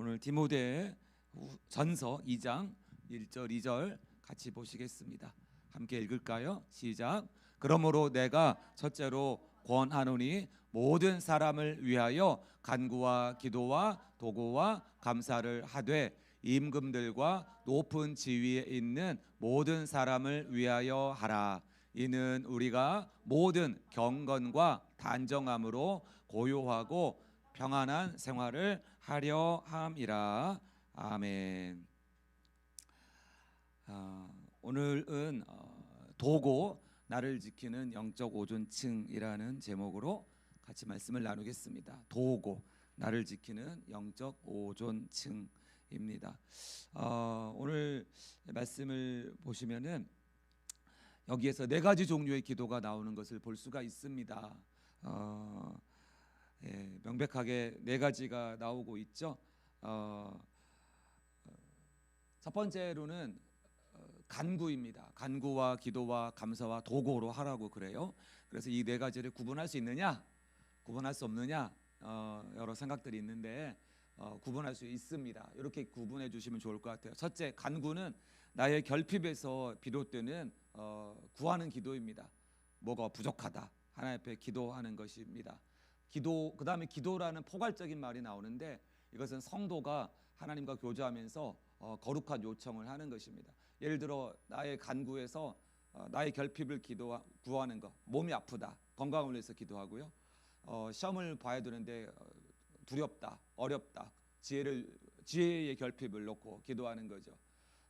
오늘 디모데 전서 2장 1절 2절 같이 보시겠습니다. 함께 읽을까요? 시작. 그러므로 내가 첫째로 권하노니 모든 사람을 위하여 간구와 기도와 도구와 감사를 하되 임금들과 높은 지위에 있는 모든 사람을 위하여 하라. 이는 우리가 모든 경건과 단정함으로 고요하고 평안한 생활을 하려 함이라. 아멘. 아, 오늘은 어, 도고 나를 지키는 영적 오존층이라는 제목으로 같이 말씀을 나누겠습니다. 도고 나를 지키는 영적 오존층입니다. 어, 오늘 말씀을 보시면은 여기에서 네 가지 종류의 기도가 나오는 것을 볼 수가 있습니다. 어, 예, 명백하게 네 가지가 나오고 있죠. 어, 첫 번째로는 어, 간구입니다. 간구와 기도와 감사와 도고로 하라고 그래요. 그래서 이 네 가지를 구분할 수 있느냐, 구분할 수 없느냐 어, 여러 생각들이 있는데 어, 구분할 수 있습니다. 이렇게 구분해 주시면 좋을 것 같아요. 첫째, 간구는 나의 결핍에서 비롯되는 어, 구하는 기도입니다. 뭐가 부족하다 하나님 앞에 기도하는 것입니다. 기도 그 다음에 기도라는 포괄적인 말이 나오는데 이것은 성도가 하나님과 교제하면서 어, 거룩한 요청을 하는 것입니다. 예를 들어 나의 간구에서 어, 나의 결핍을 기도 구하는 것, 몸이 아프다, 건강을 위해서 기도하고요. 어, 시험을 봐야 되는데 어, 두렵다, 어렵다, 지혜를 지혜의 결핍을 놓고 기도하는 거죠.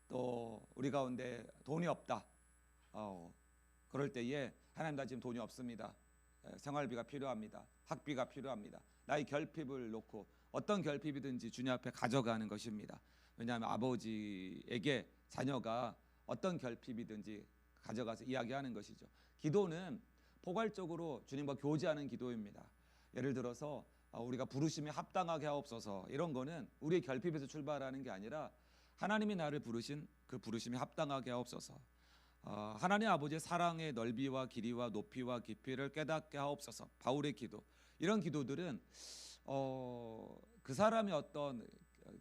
또 우리 가운데 돈이 없다. 어, 그럴 때에 하나님 나 지금 돈이 없습니다. 에, 생활비가 필요합니다. 학비가 필요합니다. 나의 결핍을 놓고 어떤 결핍이든지 주님 앞에 가져가는 것입니다. 왜냐하면 아버지에게 자녀가 어떤 결핍이든지 가져가서 이야기하는 것이죠. 기도는 포괄적으로 주님과 교제하는 기도입니다. 예를 들어서 어, 우리가 부르심에 합당하게 하옵소서 이런 거는 우리의 결핍에서 출발하는 게 아니라 하나님이 나를 부르신 그 부르심에 합당하게 하옵소서. 어, 하나님 아버지의 사랑의 넓이와 길이와 높이와 깊이를 깨닫게 하옵소서. 바울의 기도 이런 기도들은 어, 그 사람의 어떤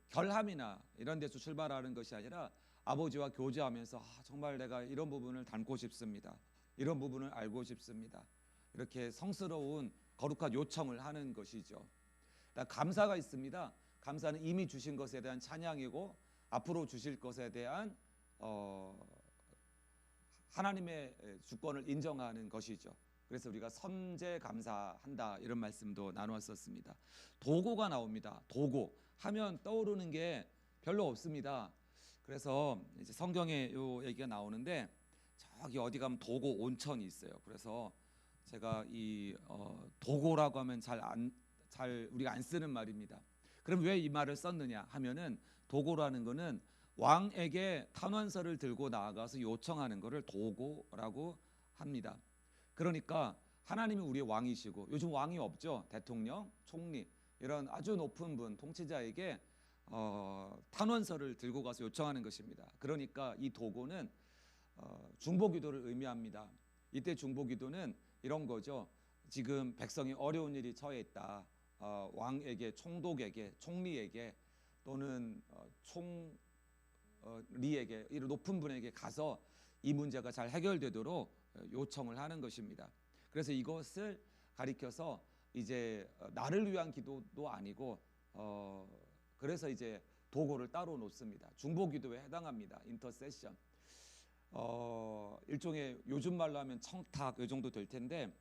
결함이나 이런 데서 출발하는 것이 아니라 아버지와 교제하면서 아, 정말 내가 이런 부분을 닮고 싶습니다. 이런 부분을 알고 싶습니다. 이렇게 성스러운 거룩한 요청을 하는 것이죠. 감사가 있습니다. 감사는 이미 주신 것에 대한 찬양이고 앞으로 주실 것에 대한 어, 하나님의 주권을 인정하는 것이죠. 그래서 우리가 선제 감사한다 이런 말씀도 나누었었습니다. 도고가 나옵니다. 도고 하면 떠오르는 게 별로 없습니다. 그래서 이제 성경에 요 얘기가 나오는데 저기 어디 가면 도고 온천이 있어요. 그래서 제가 이 어, 도고라고 하면 잘 안 잘 우리가 안 쓰는 말입니다. 그럼 왜 이 말을 썼느냐 하면은 도고라는 거는 왕에게 탄원서를 들고 나아가서 요청하는 것을 도고라고 합니다. 그러니까 하나님이 우리의 왕이시고 요즘 왕이 없죠. 대통령, 총리 이런 아주 높은 분 통치자에게 어, 탄원서를 들고 가서 요청하는 것입니다. 그러니까 이 도고는 어, 중보기도를 의미합니다. 이때 중보기도는 이런 거죠. 지금 백성이 어려운 일이 처해 있다. 어, 왕에게, 총독에게, 총리에게 또는 어, 총리에게 이런 높은 분에게 가서 이 문제가 잘 해결되도록 요청을 하는 것입니다. 그래서 이것을 가리켜서 이제 나를 위한 기도도 아니고 어, 그래서 이제 도구를 따로 놓습니다. 중보 기도에 해당합니다. 인터세션. 어, 일종의 요즘 말로 하면 청탁 요 정도 될 텐데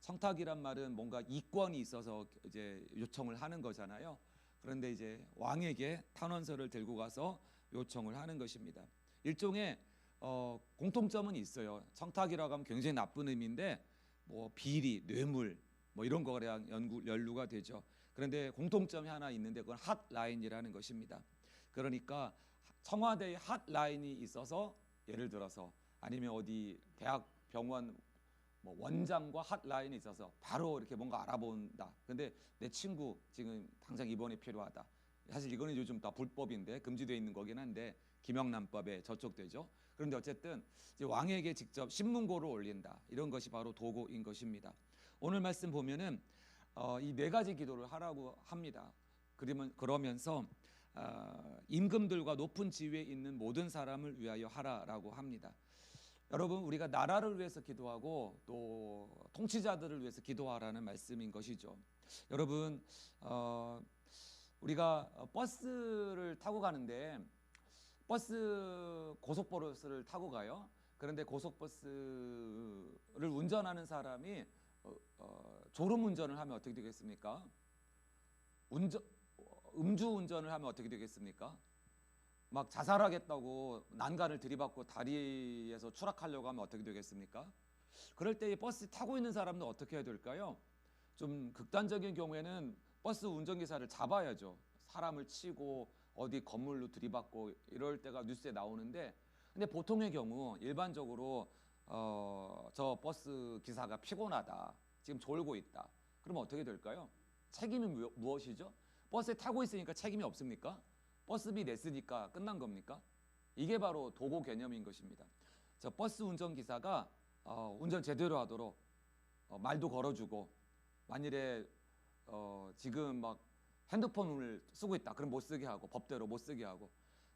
청탁이란 말은 뭔가 이권이 있어서 이제 요청을 하는 거잖아요. 그런데 이제 왕에게 탄원서를 들고 가서 요청을 하는 것입니다. 일종의 어, 공통점은 있어요. 청탁이라고 하면 굉장히 나쁜 의미인데 뭐 비리, 뇌물 뭐 이런 거랑 연구 연루가 되죠. 그런데 공통점이 하나 있는데 그건 핫라인이라는 것입니다. 그러니까 청와대에 핫라인이 있어서 예를 들어서 아니면 어디 대학 병원 뭐 원장과 핫라인이 있어서 바로 이렇게 뭔가 알아본다. 근데 내 친구 지금 당장 입원이 필요하다. 사실 이거는 요즘 다 불법인데 금지되어 있는 거긴 한데 김영란법에 저촉되죠. 그런데 어쨌든 왕에게 직접 신문고를 올린다. 이런 것이 바로 도구인 것입니다. 오늘 말씀 보면은 어, 이 네 가지 기도를 하라고 합니다. 그러면 그러면서 아, 임금들과 높은 지위에 있는 모든 사람을 위하여 하라라고 합니다. 여러분 우리가 나라를 위해서 기도하고 또 통치자들을 위해서 기도하라는 말씀인 것이죠. 여러분 어, 우리가 버스를 타고 가는데 버스 고속버스를 타고 가요. 그런데 고속버스를 운전하는 사람이 어, 어, 졸음 운전을 하면 어떻게 되겠습니까? 운전 음주 운전을 하면 어떻게 되겠습니까? 막 자살하겠다고 난간을 들이받고 다리에서 추락하려고 하면 어떻게 되겠습니까? 그럴 때 이 버스 타고 있는 사람은 어떻게 해야 될까요? 좀 극단적인 경우에는 버스 운전기사를 잡아야죠. 사람을 치고 어디 건물로 들이받고 이럴 때가 뉴스에 나오는데 근데 보통의 경우 일반적으로 어, 저 버스 기사가 피곤하다. 지금 졸고 있다. 그러면 어떻게 될까요? 책임이 무- 무엇이죠? 버스에 타고 있으니까 책임이 없습니까? 버스비 냈으니까 끝난 겁니까? 이게 바로 도고 개념인 것입니다. 저 버스 운전 기사가 어, 운전 제대로 하도록 어, 말도 걸어주고 만일에 어, 지금 막 핸드폰을 쓰고 있다. 그럼 못 쓰게 하고 법대로 못 쓰게 하고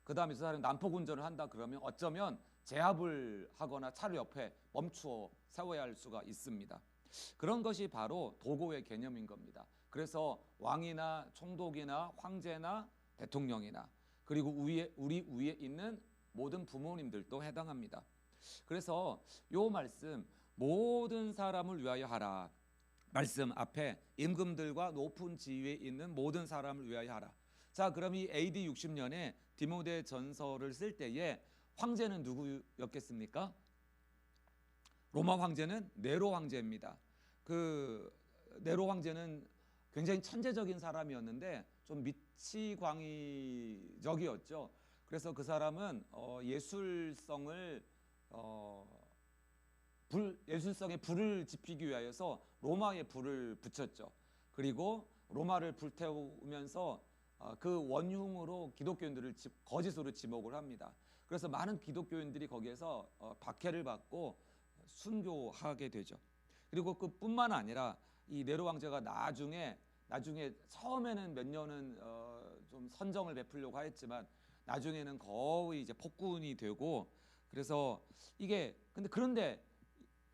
그 다음에 저 사람이 난폭 운전을 한다 그러면 어쩌면 제압을 하거나 차를 옆에 멈추어 세워야 할 수가 있습니다. 그런 것이 바로 도고의 개념인 겁니다. 그래서 왕이나 총독이나 황제나 대통령이나 그리고 위에 우리 위에 있는 모든 부모님들도 해당합니다. 그래서 요 말씀 모든 사람을 위하여 하라. 말씀 앞에 임금들과 높은 지위에 있는 모든 사람을 위하여 하라. 자, 그럼 이 AD 60년에 디모데 전서를 쓸 때에 황제는 누구였겠습니까? 로마 황제는 네로 황제입니다. 그 네로 황제는 굉장히 천재적인 사람이었는데 좀 미치광이적이었죠. 그래서 그 사람은 어, 예술성을 어, 불 예술성에 불을 지피기 위하여서 로마에 불을 붙였죠. 그리고 로마를 불태우면서 어, 그 원흉으로 기독교인들을 지- 거짓으로 지목을 합니다. 그래서 많은 기독교인들이 거기에서 어, 박해를 받고 순교하게 되죠. 그리고 그뿐만 아니라 이 네로 왕제가 나중에 나중에 처음에는 몇 년은 어, 좀 선정을 베풀려고 했지만 나중에는 거의 이제 폭군이 되고 그래서 이게 근데 그런데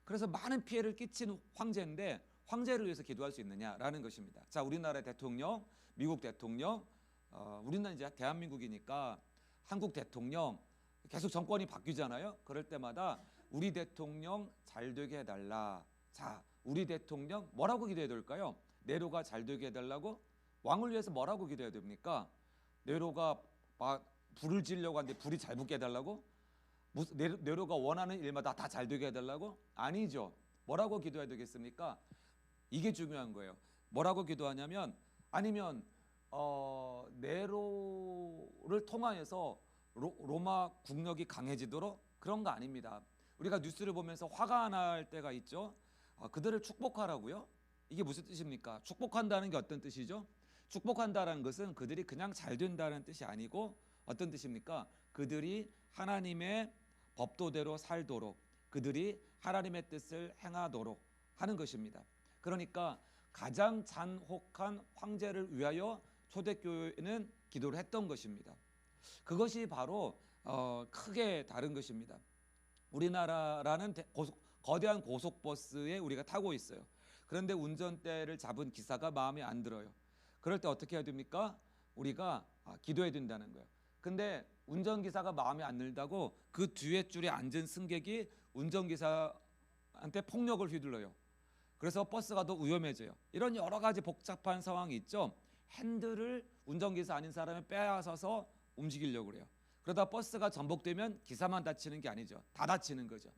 그래서 많은 피해를 끼친 황제인데 황제를 위해서 기도할 수 있느냐라는 것입니다. 자, 우리나라 대통령, 미국 대통령, 어, 우리는 이제 대한민국이니까 한국 대통령 계속 정권이 바뀌잖아요. 그럴 때마다 우리 대통령 잘 되게 해달라. 자, 우리 대통령 뭐라고 기도해야 될까요? 네로가 잘 되게 해달라고 왕을 위해서 뭐라고 기도해야 됩니까? 네로가 막 불을 지려고 하는데 불이 잘 붙게 해달라고? 네로가 원하는 일마다 다 잘 되게 해달라고? 아니죠. 뭐라고 기도해야 되겠습니까? 이게 중요한 거예요. 뭐라고 기도하냐면 아니면 어, 네로를 통하여서 로, 로마 국력이 강해지도록 그런 거 아닙니다. 우리가 뉴스를 보면서 화가 날 때가 있죠. 아, 그들을 축복하라고요? 이게 무슨 뜻입니까? 축복한다는 게 어떤 뜻이죠? 축복한다라는 것은 그들이 그냥 잘 된다는 뜻이 아니고 어떤 뜻입니까? 그들이 하나님의 법도대로 살도록 그들이 하나님의 뜻을 행하도록 하는 것입니다. 그러니까 가장 잔혹한 황제를 위하여 초대교회는 기도를 했던 것입니다. 그것이 바로 어, 크게 다른 것입니다. 우리나라라는 대- 고속, 거대한 고속버스에 우리가 타고 있어요. 그런데 운전대를 잡은 기사가 마음에 안 들어요. 그럴 때 어떻게 해야 됩니까? 우리가 아, 기도해야 된다는 거예요. 근데 운전기사가 마음에 안 들다고 그 뒤에 줄에 앉은 승객이 운전기사한테 폭력을 휘둘러요. 그래서 버스가 더 위험해져요. 이런 여러 가지 복잡한 상황이 있죠. 핸들을 운전기사 아닌 사람이 빼앗아서 움직이려고 그래요. 그러다 버스가 전복되면 기사만 다치는 게 아니죠. 다 다치는 거죠.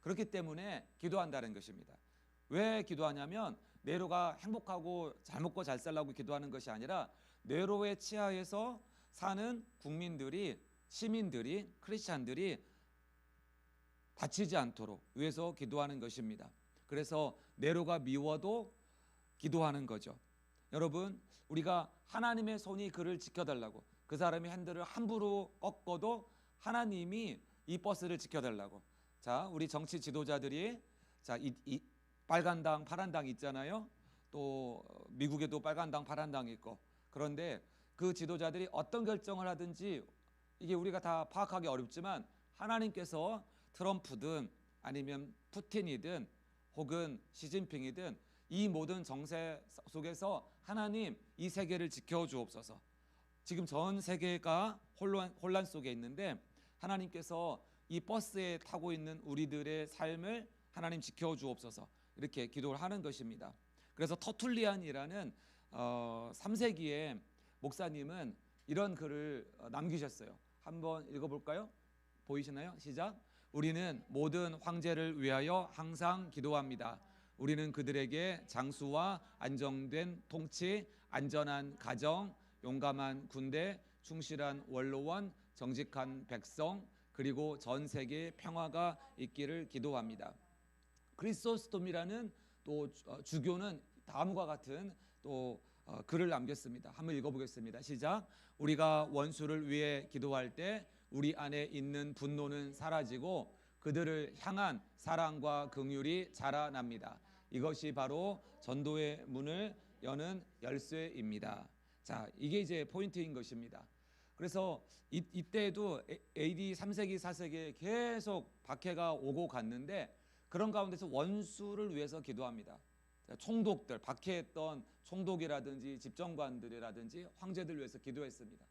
그렇기 때문에 기도한다는 것입니다. 왜 기도하냐면 네로가 행복하고 잘 먹고 잘 살라고 기도하는 것이 아니라 네로의 치하에서 사는 국민들이 시민들이 크리스찬들이 다치지 않도록 위해서 기도하는 것입니다. 그래서 네로가 미워도 기도하는 거죠. 여러분, 우리가 하나님의 손이 그를 지켜달라고 그 사람이 핸들을 함부로 꺾어도 하나님이 이 버스를 지켜달라고. 자, 우리 정치 지도자들이 자, 이, 이 빨간 당, 파란 당 있잖아요. 또 미국에도 빨간 당, 파란 당이 있고. 그런데 그 지도자들이 어떤 결정을 하든지 이게 우리가 다 파악하기 어렵지만 하나님께서 트럼프든 아니면 푸틴이든 혹은 시진핑이든 이 모든 정세 속에서 하나님 이 세계를 지켜 주옵소서. 지금 전 세계가 혼란, 혼란 속에 있는데 하나님께서 이 버스에 타고 있는 우리들의 삶을 하나님 지켜 주옵소서. 이렇게 기도를 하는 것입니다. 그래서 터툴리안이라는 어, 3세기의 목사님은 이런 글을 어, 남기셨어요. 한번 읽어볼까요? 보이시나요? 시작. 우리는 모든 황제를 위하여 항상 기도합니다. 우리는 그들에게 장수와 안정된 통치, 안전한 가정, 용감한 군대, 충실한 원로원, 정직한 백성, 그리고 전 세계에 평화가 있기를 기도합니다. 그리스토스톰이라는 또 어, 주교는 다음과 같은 또 어, 글을 남겼습니다. 한번 읽어보겠습니다. 시작. 우리가 원수를 위해 기도할 때 우리 안에 있는 분노는 사라지고 그들을 향한 사랑과 긍휼이 자라납니다. 이것이 바로 전도의 문을 여는 열쇠입니다. 자, 이게 이제 포인트인 것입니다. 그래서 이, 이때에도 AD 3세기 4세기에 계속 박해가 오고 갔는데 그런 가운데서 원수를 위해서 기도합니다. 총독들 박해했던 총독이라든지 집정관들이라든지 황제들 위해서 기도했습니다.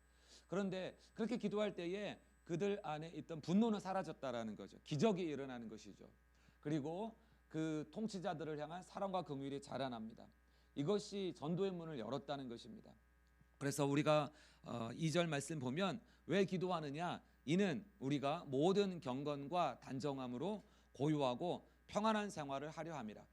그런데 그렇게 기도할 때에 그들 안에 있던 분노는 사라졌다라는 거죠. 기적이 일어나는 것이죠. 그리고 그 통치자들을 향한 사랑과 긍휼이 자라납니다. 이것이 전도의 문을 열었다는 것입니다. 그래서 우리가 어, 2절 말씀 보면 왜 기도하느냐? 이는 우리가 모든 경건과 단정함으로 고요하고 평안한 생활을 하려 함이라.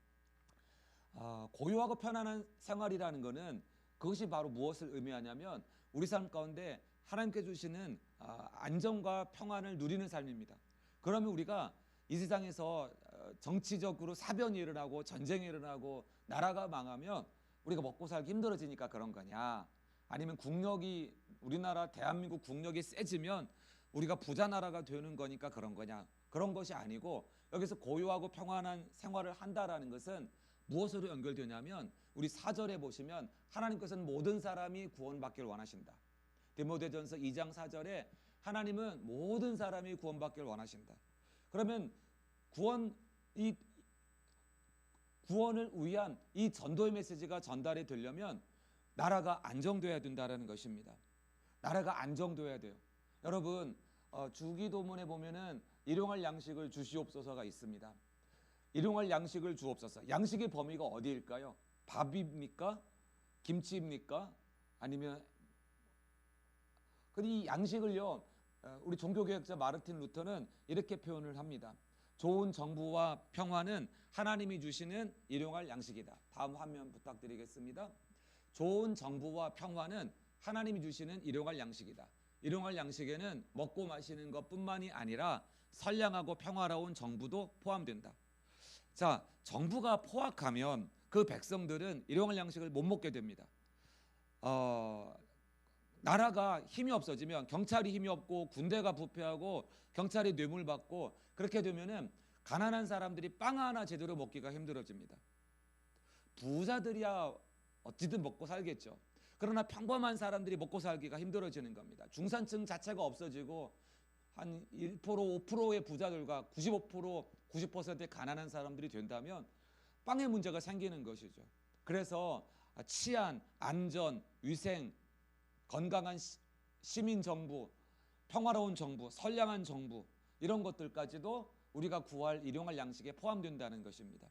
아, 고요하고 편안한 생활이라는 것은 그것이 바로 무엇을 의미하냐면 우리 삶 가운데 하나님께 주시는 아, 안정과 평안을 누리는 삶입니다. 그러면 우리가 이 세상에서 어, 정치적으로 사변이 일어나고 전쟁이 일어나고 나라가 망하면 우리가 먹고 살기 힘들어지니까 그런 거냐? 아니면 국력이 우리나라 대한민국 국력이 세지면 우리가 부자 나라가 되는 거니까 그런 거냐? 그런 것이 아니고 여기서 고요하고 평안한 생활을 한다라는 것은 무엇으로 연결되냐면 우리 사절에 보시면 하나님께서는 모든 사람이 구원받기를 원하신다. 디모데전서 2장 4절에 하나님은 모든 사람이 구원받기를 원하신다. 그러면 구원 이 구원을 위한 이 전도의 메시지가 전달이 되려면 나라가 안정돼야 된다라는 것입니다. 나라가 안정돼야 돼요. 여러분 어, 주기도문에 보면은 일용할 양식을 주시옵소서가 있습니다. 일용할 양식을 주옵소서. 양식의 범위가 어디일까요? 밥입니까? 김치입니까? 아니면 이 양식을요 어, 우리 종교개혁자 마르틴 루터는 이렇게 표현을 합니다. 좋은 정부와 평화는 하나님이 주시는 일용할 양식이다. 다음 화면 부탁드리겠습니다. 좋은 정부와 평화는 하나님이 주시는 일용할 양식이다. 일용할 양식에는 먹고 마시는 것뿐만이 아니라 선량하고 평화로운 정부도 포함된다. 자, 정부가 포악하면 그 백성들은 일용할 양식을 못 먹게 됩니다. 어, 나라가 힘이 없어지면 경찰이 힘이 없고 군대가 부패하고 경찰이 뇌물 받고 그렇게 되면은 가난한 사람들이 빵 하나 제대로 먹기가 힘들어집니다. 부자들이야 어찌든 먹고 살겠죠. 그러나 평범한 사람들이 먹고 살기가 힘들어지는 겁니다. 중산층 자체가 없어지고 한 1% 5%의 부자들과 95% 90%의 가난한 사람들이 된다면 빵의 문제가 생기는 것이죠. 그래서 치안, 안전, 위생, 건강한 시민 정부, 평화로운 정부, 선량한 정부 이런 것들까지도 우리가 구할 일용할 양식에 포함된다는 것입니다.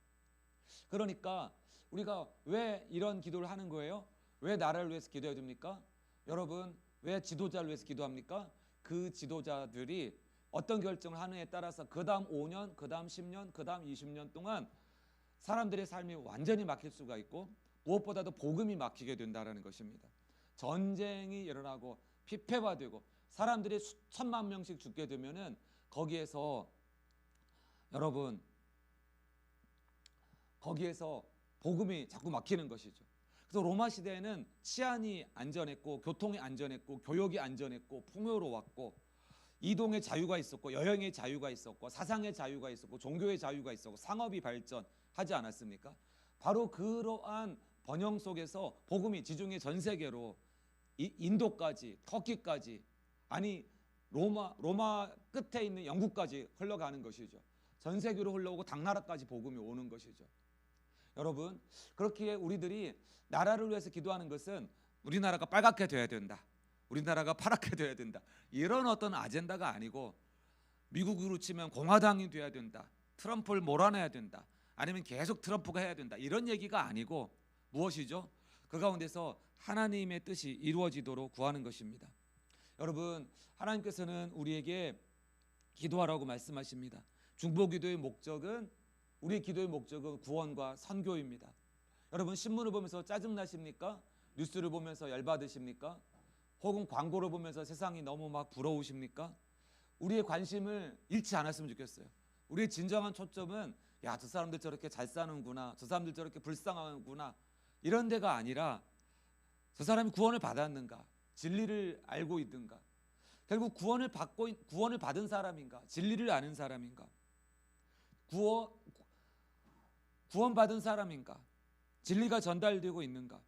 그러니까 우리가 왜 이런 기도를 하는 거예요? 왜 나라를 위해서 기도해야 됩니까? 여러분 왜 지도자를 위해서 기도합니까? 그 지도자들이 어떤 결정을 하느냐에 따라서 그 다음 5년, 그 다음 10년, 그 다음 20년 동안 사람들의 삶이 완전히 막힐 수가 있고 무엇보다도 복음이 막히게 된다는 것입니다. 전쟁이 일어나고 피폐가 되고 사람들이 수천만 명씩 죽게 되면은 거기에서 여러분 거기에서 복음이 자꾸 막히는 것이죠. 그래서 로마 시대에는 치안이 안전했고 교통이 안전했고 교육이 안전했고 풍요로웠고 이동의 자유가 있었고 여행의 자유가 있었고 사상의 자유가 있었고 종교의 자유가 있었고 상업이 발전하지 않았습니까? 바로 그러한 번영 속에서 복음이 지중해 전 세계로 이- 인도까지 터키까지 아니 로마 로마 끝에 있는 영국까지 흘러가는 것이죠. 전 세계로 흘러오고 당나라까지 복음이 오는 것이죠. 여러분 그렇기에 우리들이 나라를 위해서 기도하는 것은 우리나라가 빨갛게 돼야 된다. 우리나라가 파랗게 돼야 된다. 이런 어떤 아젠다가 아니고 미국으로 치면 공화당이 돼야 된다. 트럼프를 몰아내야 된다. 아니면 계속 트럼프가 해야 된다. 이런 얘기가 아니고 무엇이죠? 그 가운데서 하나님의 뜻이 이루어지도록 구하는 것입니다. 여러분, 하나님께서는 우리에게 기도하라고 말씀하십니다. 중보 기도의 목적은 우리 기도의 목적은 구원과 선교입니다. 여러분 신문을 보면서 짜증 나십니까? 뉴스를 보면서 열 받으십니까? 혹은 광고를 보면서 세상이 너무 막 부러우십니까? 우리의 관심을 잃지 않았으면 좋겠어요. 우리의 진정한 초점은 야, 저 사람들 저렇게 잘 사는구나. 저 사람들 저렇게 불쌍하구나. 이런 데가 아니라 저 사람이 구원을 받았는가? 진리를 알고 있든가? 결국 구원을 받고 있- 구원을 받은 사람인가? 진리를 아는 사람인가? 구원 구원받은 사람인가? 진리가 전달되고 있는가?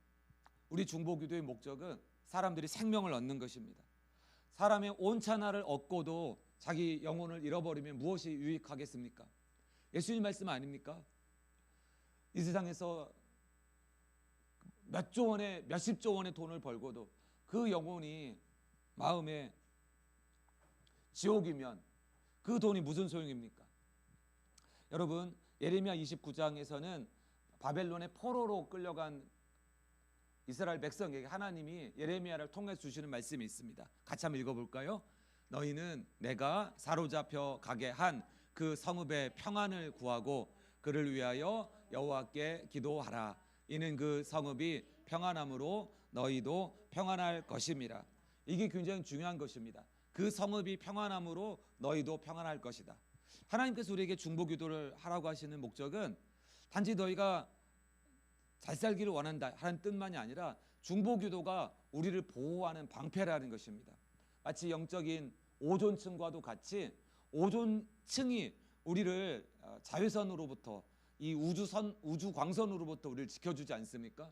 우리 중보기도의 목적은 사람들이 생명을 얻는 것입니다. 사람의 온천하를 얻고도 자기 영혼을 잃어버리면 무엇이 유익하겠습니까? 예수님 말씀 아닙니까? 이 세상에서 몇 조 원의 몇십 조 원의 돈을 벌고도 그 영혼이 마음에 지옥이면 그 돈이 무슨 소용입니까? 여러분 예레미야 29장에서는 바벨론의 포로로 끌려간 이스라엘 백성에게 하나님이 예레미야를 통해 주시는 말씀이 있습니다. 같이 한번 읽어볼까요? 너희는 내가 사로잡혀 가게 한 그 성읍의 평안을 구하고 그를 위하여 여호와께 기도하라. 이는 그 성읍이 평안함으로 너희도 평안할 것임이라. 이게 굉장히 중요한 것입니다. 그 성읍이 평안함으로 너희도 평안할 것이다. 하나님께서 우리에게 중보 기도를 하라고 하시는 목적은 단지 너희가 잘 살기를 원한다 하는 뜻만이 아니라 중보 기도가 우리를 보호하는 방패라는 것입니다. 마치 영적인 오존층과도 같이 오존층이 우리를 어, 자외선으로부터 이 우주선 우주 광선으로부터 우리를 지켜주지 않습니까?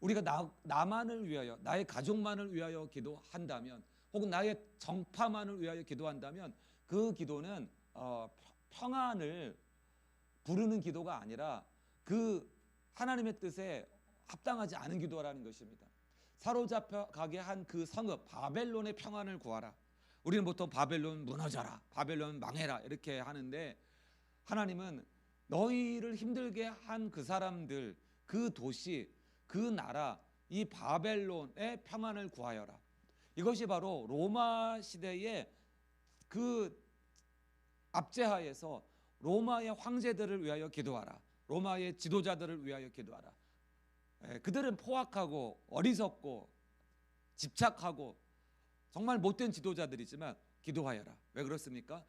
우리가 나, 나만을 위하여 나의 가족만을 위하여 기도한다면 혹은 나의 정파만을 위하여 기도한다면 그 기도는 어, 평- 평안을 부르는 기도가 아니라 그 하나님의 뜻에 합당하지 않은 기도라는 것입니다. 사로잡혀 가게 한 그 성읍 바벨론의 평안을 구하라. 우리는 보통 바벨론 무너져라, 바벨론 망해라 이렇게 하는데 하나님은 너희를 힘들게 한 그 사람들, 그 도시, 그 나라, 이 바벨론의 평안을 구하여라. 이것이 바로 로마 시대의 그 압제하에서 로마의 황제들을 위하여 기도하라. 로마의 지도자들을 위하여 기도하라. 예, 그들은 포악하고 어리석고 집착하고 정말 못된 지도자들이지만 기도하여라. 왜 그렇습니까?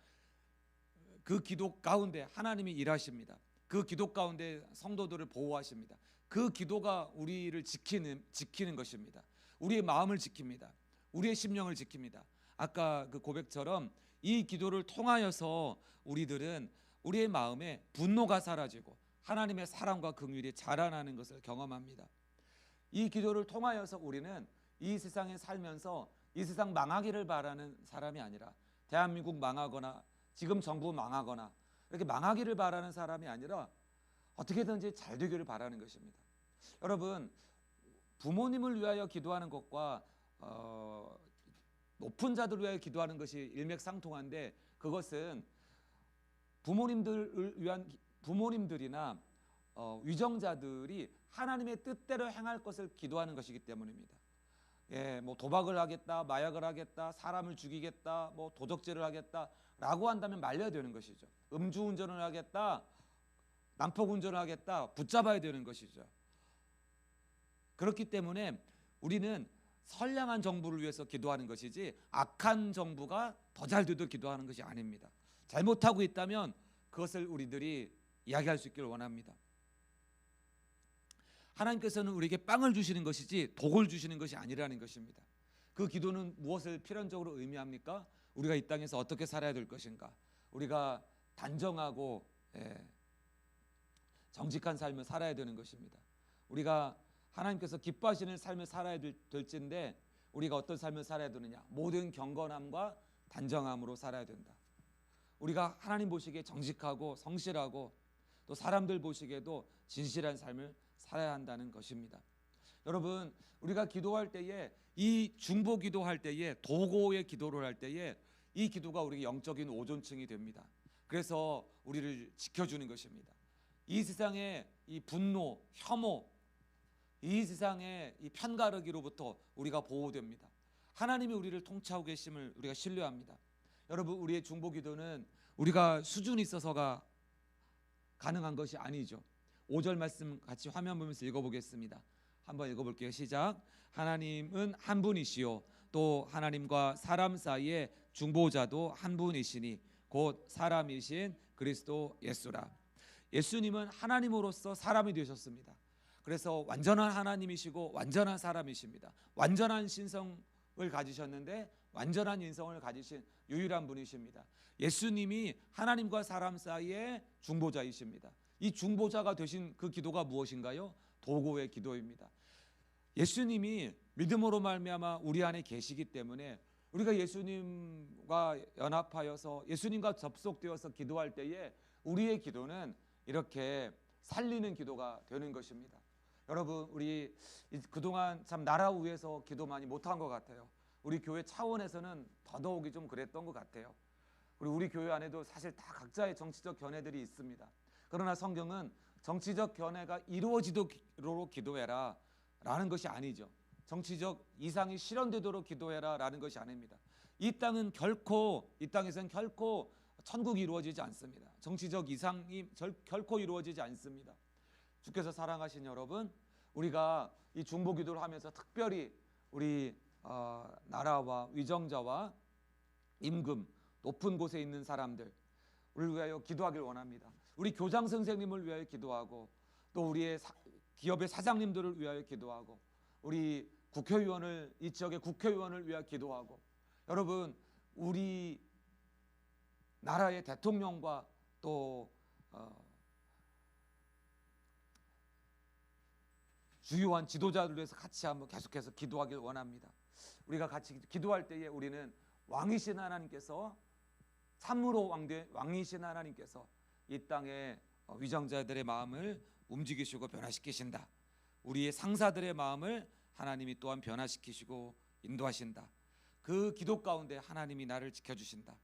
그 기도 가운데 하나님이 일하십니다. 그 기도 가운데 성도들을 보호하십니다. 그 기도가 우리를 지키는 지키는 것입니다. 우리의 마음을 지킵니다. 우리의 심령을 지킵니다. 아까 그 고백처럼 이 기도를 통하여서 우리들은 우리의 마음에 분노가 사라지고 하나님의 사랑과 긍휼이 자라나는 것을 경험합니다. 이 기도를 통하여서 우리는 이 세상에 살면서 이 세상 망하기를 바라는 사람이 아니라 대한민국 망하거나 지금 정부 망하거나 이렇게 망하기를 바라는 사람이 아니라 어떻게든지 잘 되기를 바라는 것입니다. 여러분 부모님을 위하여 기도하는 것과 어, 높은 자들을 위하여 기도하는 것이 일맥상통한데 그것은 부모님들을 위한 기- 부모님들이나 어, 위정자들이 하나님의 뜻대로 행할 것을 기도하는 것이기 때문입니다. 예, 뭐 도박을 하겠다, 마약을 하겠다, 사람을 죽이겠다, 뭐 도적질을 하겠다라고 한다면 말려야 되는 것이죠. 음주운전을 하겠다, 난폭운전을 하겠다, 붙잡아야 되는 것이죠. 그렇기 때문에 우리는 선량한 정부를 위해서 기도하는 것이지 악한 정부가 더 잘 되도록 기도하는 것이 아닙니다. 잘못하고 있다면 그것을 우리들이 이야기할 수 있기를 원합니다. 하나님께서는 우리에게 빵을 주시는 것이지 독을 주시는 것이 아니라는 것입니다. 그 기도는 무엇을 필연적으로 의미합니까? 우리가 이 땅에서 어떻게 살아야 될 것인가? 우리가 단정하고 예, 정직한 삶을 살아야 되는 것입니다. 우리가 하나님께서 기뻐하시는 삶을 살아야 될, 될진데 우리가 어떤 삶을 살아야 되느냐? 모든 경건함과 단정함으로 살아야 된다. 우리가 하나님 보시기에 정직하고 성실하고 또 사람들 보시기에도 진실한 삶을 살아야 한다는 것입니다. 여러분, 우리가 기도할 때에 이 중보 기도할 때에 도고의 기도를 할 때에 이 기도가 우리 영적인 오존층이 됩니다. 그래서 우리를 지켜주는 것입니다. 이 세상의 이 분노, 혐오, 이 세상의 이 편가르기로부터 우리가 보호됩니다. 하나님이 우리를 통치하고 계심을 우리가 신뢰합니다. 여러분, 우리의 중보 기도는 우리가 수준이 있어서가 가능한 것이 아니죠. 5절 말씀 같이 화면 보면서 읽어보겠습니다. 한번 읽어볼게요. 시작. 하나님은 한 분이시요 또 하나님과 사람 사이에 중보자도 한 분이시니 곧 사람이신 그리스도 예수라. 예수님은 하나님으로서 사람이 되셨습니다. 그래서 완전한 하나님이시고 완전한 사람이십니다. 완전한 신성을 가지셨는데 완전한 인성을 가지신 유일한 분이십니다. 예수님이 하나님과 사람 사이의 중보자이십니다. 이 중보자가 되신 그 기도가 무엇인가요? 도고의 기도입니다. 예수님이 믿음으로 말미암아 우리 안에 계시기 때문에 우리가 예수님과 연합하여서 예수님과 접속되어서 기도할 때에 우리의 기도는 이렇게 살리는 기도가 되는 것입니다. 여러분 우리 그동안 참 나라 위해서 기도 많이 못한 것 같아요. 우리 교회 차원에서는 더더욱이 좀 그랬던 것 같아요. 우리 우리 교회 안에도 사실 다 각자의 정치적 견해들이 있습니다. 그러나 성경은 정치적 견해가 이루어지도록 기도해라 라는 것이 아니죠. 정치적 이상이 실현되도록 기도해라 라는 것이 아닙니다. 이 땅은 결코 이 땅에서는 결코 천국이 이루어지지 않습니다. 정치적 이상이 절, 결코 이루어지지 않습니다. 주께서 사랑하신 여러분, 우리가 이 중보 기도를 하면서 특별히 우리 어, 나라와 위정자와 임금 높은 곳에 있는 사람들 우리를 위하여 기도하길 원합니다. 우리 교장 선생님을 위하여 기도하고 또 우리의 사, 기업의 사장님들을 위하여 기도하고 우리 국회의원을 이 지역의 국회의원을 위하여 기도하고 여러분 우리 나라의 대통령과 또 어, 주요한 지도자들 위해서 같이 한번 계속해서 기도하길 원합니다. 우리가 같이 기도할 때에 우리는 왕이신 하나님께서 참으로 왕대 왕이신 하나님께서 이 땅의 어, 위정자들의 마음을 움직이시고 변화시키신다. 우리의 상사들의 마음을 하나님이 또한 변화시키시고 인도하신다. 그 기도 가운데 하나님이 나를 지켜주신다.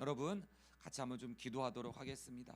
여러분 같이 한번 좀 기도하도록 하겠습니다.